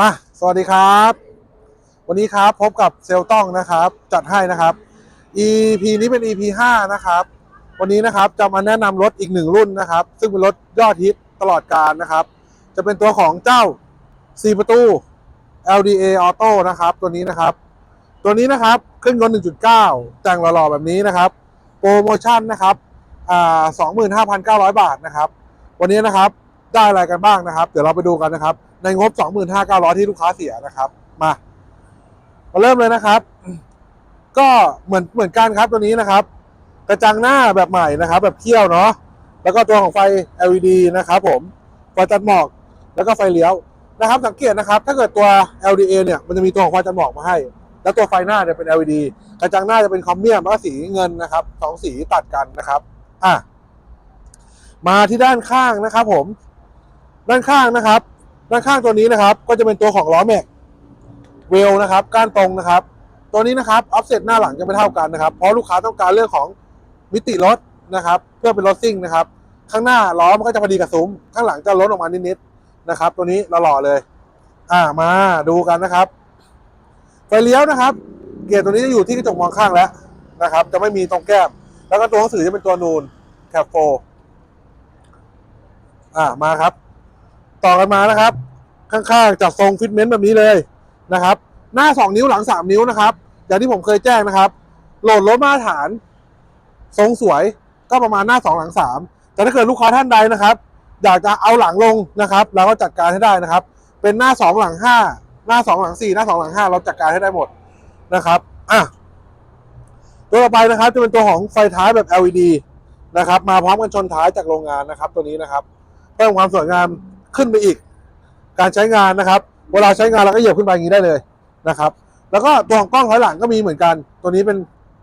มา สวัสดีครับ วันนี้ครับพบกับเซลต้องนะครับ จัดให้นะครับ EP นี้เป็น EP 5 นะครับ วันนี้นะครับจะมาแนะนำรถอีกหนึ่งรุ่นนะครับ ซึ่งเป็นรถยอดฮิตตลอดการนะครับ จะเป็นตัวของเจ้า 4 ประตู LDA Auto นะครับ ตัวนี้นะครับ ตัวนี้นะครับขึ้นยนต์1.9 แต่งหล่อๆแบบนี้นะครับ โปรโมชั่นนะครับอ่า25,900 บาทนะครับ วันนี้นะครับได้อะไรกันบ้างนะครับ เดี๋ยวเราไปดูกันนะครับ ในงบ 25,900 ที่ลูกค้าเสียนะครับ มา มาเริ่มเลยนะครับ ก็เหมือนเหมือนกันครับตัวนี้นะครับ กระจังหน้าแบบใหม่นะครับ แบบเขี้ยวเนาะแล้วก็ตัวของไฟ LED นะครับ ผมไฟจัดหมอก แล้วก็ไฟเลี้ยวนะครับ สังเกตนะครับ ถ้าเกิดตัว LDA เนี่ยมันจะมีตัวของไฟจัดหมอกมาให้ แล้วตัวไฟหน้าเนี่ยเป็น LED กระจังหน้าจะเป็นคอมเมียมแล้วก็สีเงินนะครับสองสีตัดกันนะครับอะมาที่ด้านข้างนะครับ ผม ด้านข้างนะครับ ด้านข้างตัวนี้นะครับ ก็จะเป็นตัวของล้อแม็กเวลนะครับ ก้านตรงนะครับ ตัวนี้นะครับออฟเซตหน้าหลังจะไม่เท่ากันนะครับ เพราะลูกค้าต้องการเรื่องของมิติรถนะครับ เพื่อเป็นรถซิ่งนะครับ ข้างหน้าล้อมันก็จะพอดีกับซุ้ม ข้างหลังจะลดออกมานิดๆนะครับ ตัวนี้เราหล่อเลย อ่ามาดูกันนะครับไฟเลี้ยวนะครับ เกียร์ตัวนี้จะอยู่ที่กระจกมองข้างแล้วนะครับ จะไม่มีตรงแก้ม แล้วก็ตัวหนังสือจะเป็นตัวนูนแคปโฟอ่ามาครับ ต่อกันมานะครับ ข้างๆจัดทรงฟิตเมนต์แบบนี้เลยนะครับ หน้า 2 นิ้วหลัง 3 นิ้วนะครับ อย่างที่ผมเคยแจ้งนะครับ โหลดรถมาตรฐาน ทรงสวยก็ประมาณหน้า 2 หลัง 3 แต่ถ้าเกิดลูกค้าท่านใดนะครับ อยากจะเอาหลังลงนะครับเราก็จัดการให้ได้นะครับ เป็นหน้า 2 หลัง 5 หน้า 2 หลัง 4 หน้า 2 หลัง 5 เราจัดการให้ได้หมดนะครับอะตัวต่อไปนะครับจะเป็นตัวของไฟท้ายแบบ LED นะครับ มาพร้อมกันชนท้ายจากโรงงานนะครับ ตัวนี้นะครับเพิ่มความสวยงาม ขึ้นไปอีก การใช้งานนะครับ เวลาใช้งานเราก็เหยียบขึ้นไปอย่างนี้ได้เลยนะครับ แล้วก็ตัวของกล้องถอยหลังก็มีเหมือนกัน ตัวนี้เป็น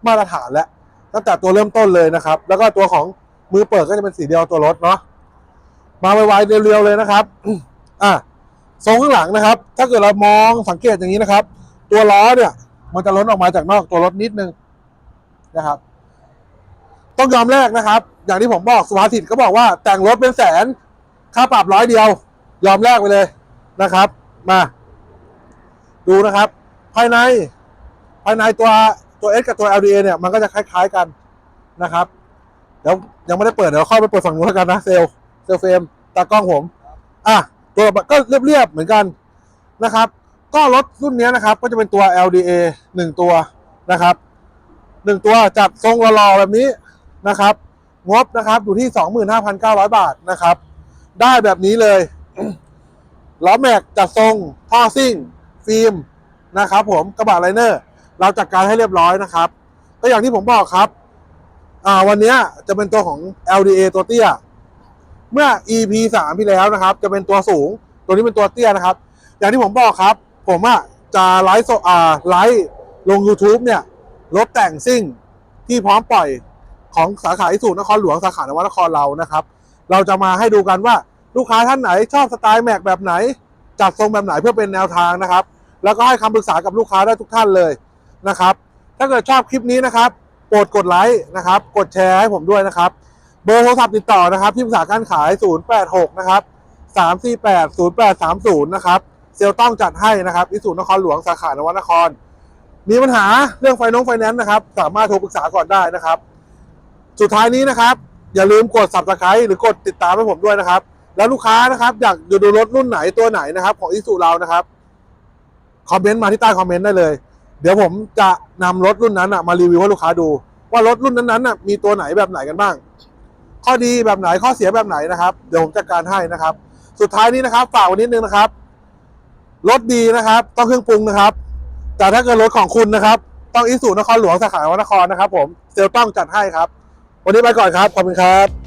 มาตรฐานแล้วตั้งแต่ตัวเริ่มต้นเลยนะครับ แล้วก็ตัวของมือเปิดก็จะเป็นสีเดียวตัวรถเนาะมาไวๆเร็วๆเลยนะครับอะทรงข้างหลังนะครับ ถ้าเกิดเรามองสังเกตอย่างนี้นะครับ ตัวล้อเนี่ย มันจะล้นออกมาจากนอกตัวรถนิดนึงนะครับ ต้องยอมแลกนะครับ อย่างที่ผมบอกสุภาษิตก็บอกว่าแต่งรถเป็นแสนค่าปรับร้อยเดียว ยอมแลกไปเลยนะครับ มา ดูนะครับ ภายใน ภายในตัวตัว S กับตัว LDA เนี่ย มันก็จะคล้าย ๆกันนะครับ เดี๋ยวยังไม่ได้เปิด เดี๋ยวเข้าไปเปิดฝั่งนู้นแล้วกันนะ เซลเซลเฟรมตากล้องผม อะ ตัวก็เรียบๆเหมือนกันนะครับ ก็รถรุ่นนี้นะครับ ก็จะเป็นตัว LDA หนึ่งตัวนะครับหนึ่งตัวจัดทรงหล่อๆแบบนี้นะครับ งบนะครับอยู่ที่ 25,900 บาทนะครับ ได้แบบนี้เลย ล้อแม็กจัดทรงท่อซิ่ง ฟิล์มนะครับผมกระบะไลเนอร์ เราจัดการให้เรียบร้อยนะครับ ก็อย่างที่ผมบอกครับ อ่าวันนี้จะเป็นตัวของ LDA ตัวเตี้ย เมื่อ EP 3ที่แล้วนะครับ จะเป็นตัวสูง ตัวนี้เป็นตัวเตี้ยนะครับ อย่างที่ผมบอกครับ ผมอะจะไลฟ์สดอ่าไลฟ์ลง YouTube เนี่ยรถแต่งซิ่งที่พร้อมปล่อยของสาขาอิสุนครหลวงสาขานวนครเรานะครับ เราจะมาให้ดูกันว่า ลูกค้าท่านไหนชอบสไตล์แม็กแบบไหน จัดทรงแบบไหนเพื่อเป็นแนวทางนะครับ แล้วก็ให้คำปรึกษากับลูกค้าได้ทุกท่านเลยนะครับ ถ้าเกิดชอบคลิปนี้นะครับโปรดกดไลค์นะครับ กดแชร์ให้ผมด้วยนะครับ เบอร์โทรศัพท์ติดต่อนะครับ ที่ปรึกษาการขาย 086 นะครับ 348 0830 นะครับ เซลต้องจัดให้นะครับอิสุนครหลวงสาขานวนคร มีปัญหาเรื่องไฟนงไฟแนนซ์นะครับ สามารถโทรปรึกษาก่อนได้นะครับ สุดท้ายนี้นะครับ อย่าลืมกด subscribe หรือกดติดตามให้ผมด้วยนะครับ แล้วลูกค้านะครับ อยากดูรถรุ่นไหนตัวไหนนะครับ ของอิสุเรานะครับคอมเมนต์มาที่ใต้คอมเมนต์ได้เลย เดี๋ยวผมจะนำรถรุ่นนั้นนะมารีวิวให้ลูกค้าดู ว่ารถรุ่นนั้นๆนะมีตัวไหนแบบไหนกันบ้าง ข้อดีแบบไหนข้อเสียแบบไหนนะครับ เดี๋ยวผมจัดการให้นะครับ สุดท้ายนี้นะครับฝากไว้นิดนึงนะครับรถดีนะครับ ต้องเครื่องปรุงนะครับ แต่ถ้าเกิดรถของคุณนะครับ ต้องอิสูนครหลวงสาขานครนะครับ ผมเซลต้องจัดให้ครับ วันนี้ไปก่อนครับขอบคุณครับ